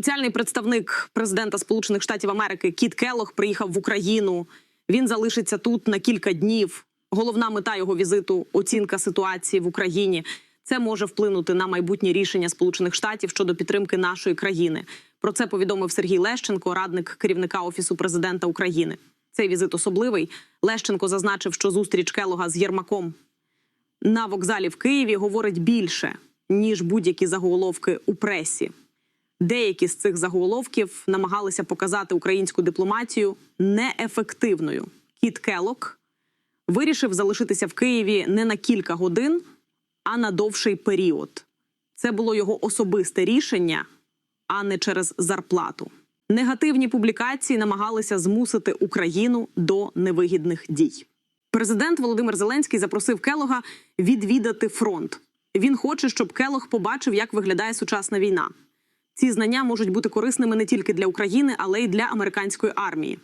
Спеціальний представник президента Сполучених Штатів Америки Кіт Келлог приїхав в Україну. Він залишиться тут на кілька днів. Головна мета його візиту оцінка ситуації в Україні. Це може вплинути на майбутнє рішення Сполучених Штатів щодо підтримки нашої країни. Про це повідомив Сергій Лещенко, радник керівника офісу президента України. Цей візит особливий. Лещенко зазначив, що зустріч Келога з Єрмаком на вокзалі в Києві говорить більше ніж будь-які заголовки у пресі. Деякі з цих заголовків намагалися показати українську дипломатію неефективною. Кіт Келок вирішив залишитися в Києві не на кілька годин, а на довший період. Це було його особисте рішення, а не через зарплату. Негативні публікації намагалися змусити Україну до невигідних дій. Президент Володимир Зеленський запросив Келога відвідати фронт. Він хоче, щоб Келог побачив, як виглядає сучасна війна. Ці знання можуть бути корисними не тільки для України, але й для американської армії.